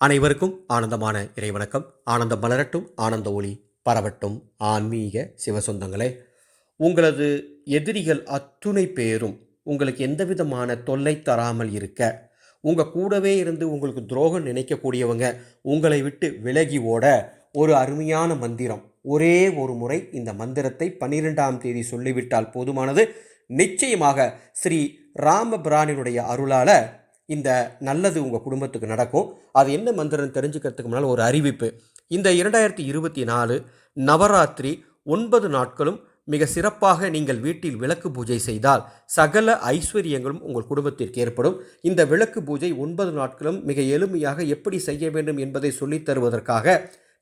அனைவருக்கும் ஆனந்தமான இறைவணக்கம். ஆனந்தம் மலரட்டும் ஆனந்த ஒளி பரவட்டும். ஆன்மீக சிவசொந்தங்களே உங்களது எதிரிகள் அத்துணை பேரும் உங்களுக்கு எந்த விதமான தொல்லை தராமல் இருக்க உங்கள் கூடவே இருந்து உங்களுக்கு துரோகம் நினைக்கக்கூடியவங்க உங்களை விட்டு விலகி ஓட ஒரு அருமையான மந்திரம். ஒரே ஒரு முறை இந்த மந்திரத்தை பன்னிரெண்டாம் தேதி சொல்லிவிட்டால் போதுமானது. நிச்சயமாக ஸ்ரீ ராமபிரானினுடைய அருளால் இந்த நல்லது உங்கள் குடும்பத்துக்கு நடக்கும். அது என்ன மந்திரம் தெரிஞ்சுக்கிறதுக்கு முன்னால் ஒரு அறிவிப்பு. இந்த இரண்டாயிரத்தி இருபத்தி நாலு நவராத்திரி ஒன்பது நாட்களும் மிக சிறப்பாக நீங்கள் வீட்டில் விளக்கு பூஜை செய்தால் சகல ஐஸ்வர்யங்களும் உங்கள் குடும்பத்திற்கு ஏற்படும். இந்த விளக்கு பூஜை ஒன்பது நாட்களும் மிக எளிமையாக எப்படி செய்ய வேண்டும் என்பதை சொல்லித் தருவதற்காக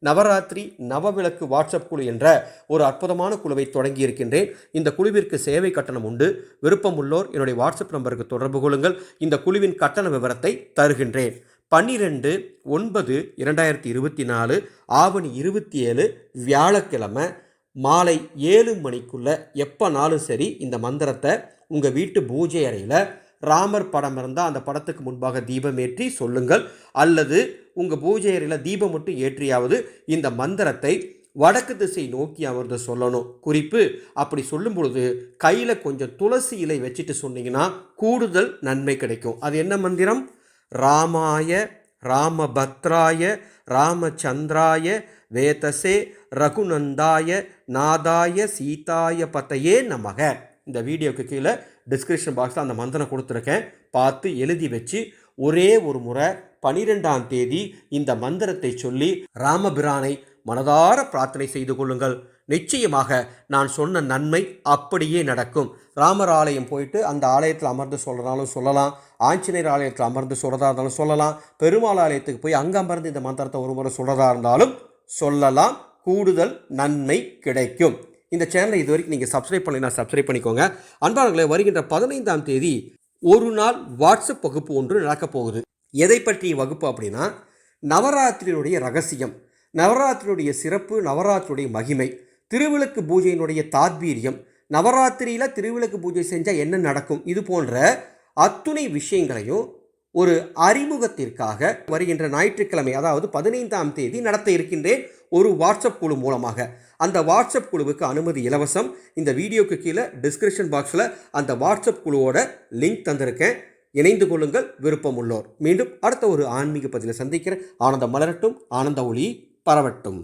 நவராத்திரி நவவிளக்கு வாட்ஸ்அப் குழு என்ற ஒரு அற்புதமான குழுவை தொடங்கி இருக்கின்றேன் இந்த குழுவிற்கு சேவை கட்டணம் உண்டு. விருப்பம் உள்ளோர் என்னுடைய வாட்ஸ்அப் நம்பருக்கு தொடர்பு கொள்ளுங்கள். இந்த குழுவின் கட்டண விவரத்தை தருகின்றேன். பன்னிரெண்டு ஒன்பது இரண்டாயிரத்தி இருபத்தி நாலு ஆவணி இருபத்தி ஏழு வியாழக்கிழமை மாலை ஏழு மணிக்குள்ளே எப்போனாலும் சரி இந்த மந்திரத்தை உங்கள் வீட்டு பூஜை அறையில் ராமர் படம் இருந்தால் அந்த படத்துக்கு முன்பாக தீபம் ஏற்றி சொல்லுங்கள். அல்லது உங்கள் பூஜை அறையில் தீபம் மட்டும் ஏற்றியாவது இந்த மந்திரத்தை வடக்கு திசை நோக்கி அமர்ந்து சொல்லணும். குறிப்பு அப்படி சொல்லும் பொழுது கையில் கொஞ்சம் துளசி இலை வச்சுட்டு சொன்னீங்கன்னா கூடுதல் நன்மை கிடைக்கும். அது என்ன மந்திரம்? ராமாய ராமபத்ராய ராமச்சந்திராய வேதசே ரகுநந்தாய நாதாய சீதாய பத்தையே நமக. இந்த வீடியோக்கு கீழே டிஸ்கிரிப்ஷன் பாக்ஸில் அந்த மந்திரம் கொடுத்துருக்கேன். பார்த்து எழுதி வச்சு ஒரே ஒரு முறை பனிரெண்டாம் தேதி இந்த மந்திரத்தை சொல்லி ராமபிரானை மனதார பிரார்த்தனை செய்து கொள்ளுங்கள். நிச்சயமாக நான் சொன்ன நன்மை அப்படியே நடக்கும். ராமர் ஆலயம் போயிட்டு அந்த ஆலயத்தில் அமர்ந்து சொல்கிறனாலும் சொல்லலாம். ஆஞ்சநேயர் ஆலயத்தில் அமர்ந்து சொல்கிறதா இருந்தாலும் சொல்லலாம். பெருமாள் ஆலயத்துக்கு போய் அங்கே அமர்ந்து இந்த மந்திரத்தை ஒரு முறை சொல்கிறதா இருந்தாலும் சொல்லலாம். கூடுதல் நன்மை கிடைக்கும். இந்த சேனலை இது வரைக்கும் நீங்கள் சப்ஸ்கிரைப் பண்ணலைன்னா சப்ஸ்கிரைப் பண்ணிக்கோங்க. அன்பாளர்களே வருகின்ற பதினைந்தாம் தேதி ஒரு நாள் வாட்ஸ்அப் வகுப்பு ஒன்று நடக்கப் போகுது. எதை பற்றிய வகுப்பு அப்படின்னா நவராத்திரியினுடைய ரகசியம் நவராத்திரியுடைய சிறப்பு நவராத்திரியுடைய மகிமை திருவிளக்கு பூஜையினுடைய தாத்பீரியம் நவராத்திரியில் திருவிளக்கு பூஜை செஞ்சால் என்ன நடக்கும்? இது போன்ற அத்துணை விஷயங்களையும் ஒரு அறிமுகத்திற்காக வருகின்ற ஞாயிற்றுக்கிழமை அதாவது பதினைந்தாம் தேதி நடத்த இருக்கின்றேன் ஒரு வாட்ஸ்அப் குழு மூலமாக. அந்த வாட்ஸ்அப் குழுவுக்கு அனுமதி இலவசம். இந்த வீடியோக்கு கீழே டிஸ்கிரிப்ஷன் பாக்ஸில் அந்த வாட்ஸ்அப் குழுவோட லிங்க் தந்திருக்கேன். இணைந்து கொள்ளுங்கள் விருப்பம் உள்ளோர் மீண்டும் அடுத்த ஒரு ஆன்மீக பதிலை சந்திக்கிறேன். ஆனந்தம் மலரட்டும் ஆனந்த ஒளி பரவட்டும்.